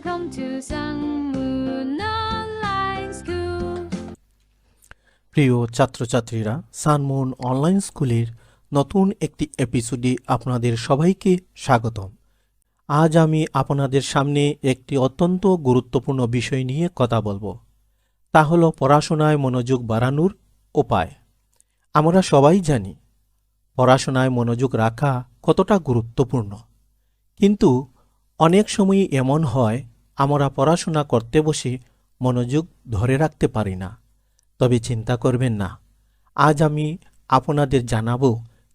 Welcome to Sangwoo Online School. প্রিয় ছাত্রছাত্রীরা Sunmoon online স্কুলের নতুন একটি এপিসোডে আপনাদের সবাইকে স্বাগতম। আজ আমি আপনাদের সামনে একটি অত্যন্ত গুরুত্বপূর্ণ বিষয় নিয়ে কথা বলব। তা হলো পড়াশোনায় মনোযোগ বাড়ানোর উপায়। আমরা সবাই জানি, পড়াশোনায় মনোযোগ রাখা কতটা গুরুত্বপূর্ণ। কিন্তু অনেক সময় এমন হয় আমরা পড়াশোনা করতে বসে মনোযোগ ধরে রাখতে পারি না। তবে চিন্তা করবেন না। আজ আমি আপনাদের জানাব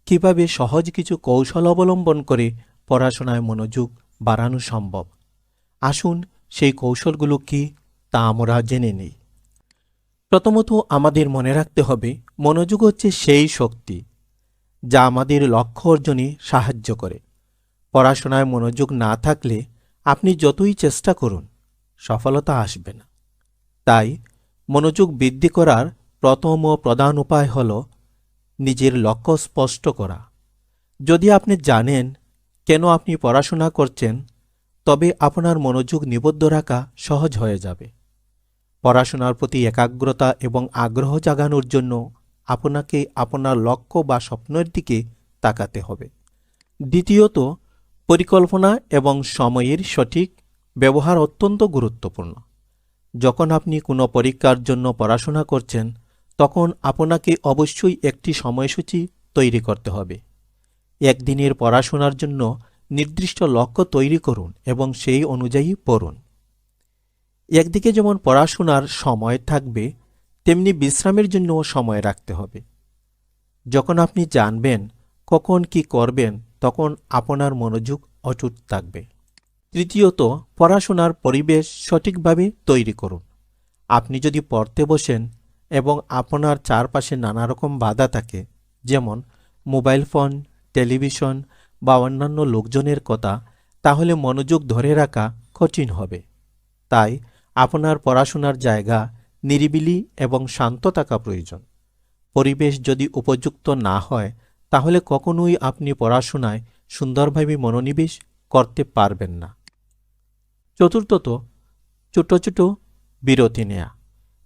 কীভাবে সহজ কিছু কৌশল অবলম্বন করে পড়াশোনায় মনোযোগ বাড়ানো সম্ভব। আসুন সেই কৌশলগুলো কি তা আমরা জেনে নিই। প্রথমত আমাদের মনে রাখতে হবে মনোযোগ হচ্ছে সেই শক্তি যা আমাদের লক্ষ্য অর্জনে সাহায্য করে। পড়াশোনায় মনোযোগ না থাকলে আপনি যতই চেষ্টা করুন, সফলতা আসবে না। তাই মনোযোগ বৃদ্ধি করার প্রথম ও প্রধান উপায় হল নিজের লক্ষ্য স্পষ্ট করা। যদি আপনি জানেন কেন আপনি পড়াশোনা করছেন, তবে আপনার মনোযোগ নিবদ্ধ রাখা সহজ হয়ে যাবে। পড়াশোনার প্রতি একাগ্রতা এবং আগ্রহ জাগানোর জন্য আপনাকে আপনার লক্ষ্য বা স্বপ্নের দিকে তাকাতে হবে। দ্বিতীয়ত পরিকল্পনা এবং সময়ের সঠিক ব্যবহার অত্যন্ত গুরুত্বপূর্ণ। যখন আপনি কোনো পরীক্ষার জন্য পড়াশোনা করছেন, তখন আপনাকে অবশ্যই একটি সময়সূচি তৈরি করতে হবে। একদিনের পড়াশোনার জন্য নির্দিষ্ট লক্ষ্য তৈরি করুন এবং সেই অনুযায়ী পড়ুন। একদিকে যেমন পড়াশোনার সময় থাকবে, তেমনি বিশ্রামের জন্যও সময় রাখতে হবে। যখন আপনি জানবেন কখন কি করবেন তখন আপনার মনোযোগ অটুট থাকবে। তৃতীয়ত, পড়াশোনার পরিবেশ সঠিকভাবে তৈরি করুন। আপনি যদি পড়তে বসেন এবং আপনার চারপাশে নানা রকম বাধা থাকে, যেমন মোবাইল ফোন, টেলিভিশন বা অন্যান্য লোকজনের কথা, তাহলে মনোযোগ ধরে রাখা কঠিন হবে। তাই আপনার পড়াশোনার জায়গা নিরিবিলি এবং শান্ত থাকা প্রয়োজন। পরিবেশ যদি উপযুক্ত না হয় তাহলে কখনোই আপনি পড়াশোনায় সুন্দরভাবে মনোনিবেশ করতে পারবেন না। চতুর্থত, ছোট ছোট বিরতি নেয়া।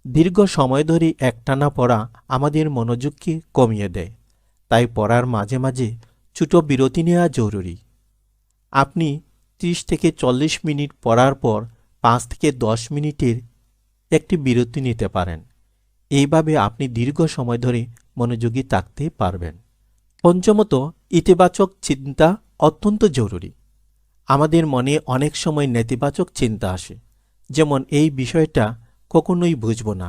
দীর্ঘ সময় ধরে একটানা পড়া আমাদের মনোযোগকে কমিয়ে দেয়। তাই পড়ার মাঝে মাঝে ছোট বিরতি নেওয়া জরুরি। আপনি ত্রিশ থেকে চল্লিশ মিনিট পড়ার পর পাঁচ থেকে দশ মিনিটের একটি বিরতি নিতে পারেন। এইভাবে আপনি দীর্ঘ সময় ধরে মনোযোগী থাকতে পারবেন। পঞ্চমত, ইতিবাচক চিন্তা অত্যন্ত জরুরি। আমাদের মনে অনেক সময় নেতিবাচক চিন্তা আসে, যেমন এই বিষয়টা কখনোই বুঝব না,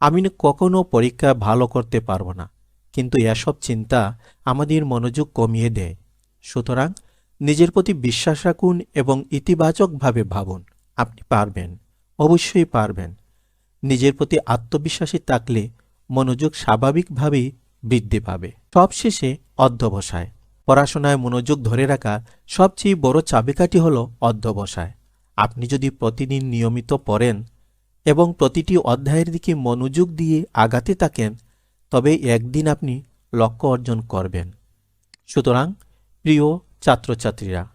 আমি কখনো পরীক্ষা ভালো করতে পারব না, কিন্তু এসব চিন্তা আমাদের মনোযোগ কমিয়ে দেয়। সুতরাং নিজের প্রতি বিশ্বাস রাখুন এবং ইতিবাচকভাবে ভাবুন, আপনি পারবেন, অবশ্যই পারবেন। নিজের প্রতি আত্মবিশ্বাসী থাকলে মনোযোগ স্বাভাবিকভাবেই বৃদ্ধি পাবে। সবশেষে অধ্যবসায়। পড়াশোনায় মনোযোগ ধরে রাখা সবচেয়ে বড় চাবিকাঠি হল অধ্যবসায়। আপনি যদি প্রতিদিন নিয়মিত পড়েন এবং প্রতিটি অধ্যায়ের দিকে মনোযোগ দিয়ে আগাতে থাকেন, তবে একদিন আপনি লক্ষ্য অর্জন করবেন। সুতরাং, প্রিয় ছাত্রছাত্রীরা,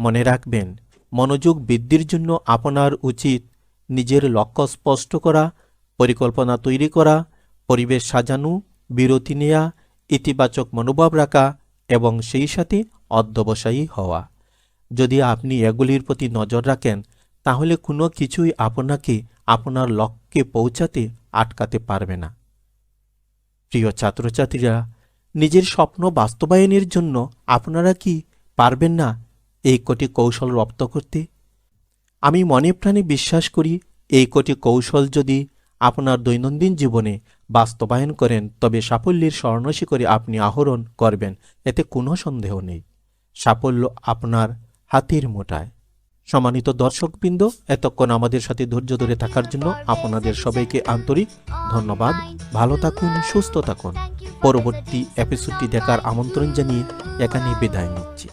মনে রাখবেন, মনোযোগ বৃদ্ধির জন্য আপনার উচিত নিজের লক্ষ্য স্পষ্ট করা, পরিকল্পনা তৈরি করা, পরিবেশ সাজানো, বিরতি নেয়া ইতিবাচক মনোভাব রাখা এবং সেই সাথে অধ্যবসায়ী হওয়া। যদি আপনি এগুলির প্রতি নজর রাখেন, তাহলে কোনো কিছুই আপনাকে আপনার লক্ষ্যে পৌঁছাতে আটকাতে পারবে না। প্রিয় ছাত্রছাত্রীরা, নিজের স্বপ্ন বাস্তবায়নের জন্য আপনারা কি পারবেন না এই কটি কৌশল রপ্ত করতে? আমি মনে প্রাণে বিশ্বাস করি, এই কোটি কৌশল যদি আপনার দৈনন্দিন জীবনে বাস্তবায়ন করেন, তবে সাফল্যের স্বর্ণশিখরে আপনি আহরণ করবেন, এতে কোনো সন্দেহ নেই। সাফল্য আপনার হাতের মোটায়। সম্মানিত দর্শকবৃন্দ, এতক্ষণ আমাদের সাথে ধৈর্য ধরে থাকার জন্য আপনাদের সবাইকে আন্তরিক ধন্যবাদ। ভালো থাকুন, সুস্থ থাকুন। পরবর্তী এপিসোডটি দেখার আমন্ত্রণ জানিয়ে এখানে বিদায় নিচ্ছি।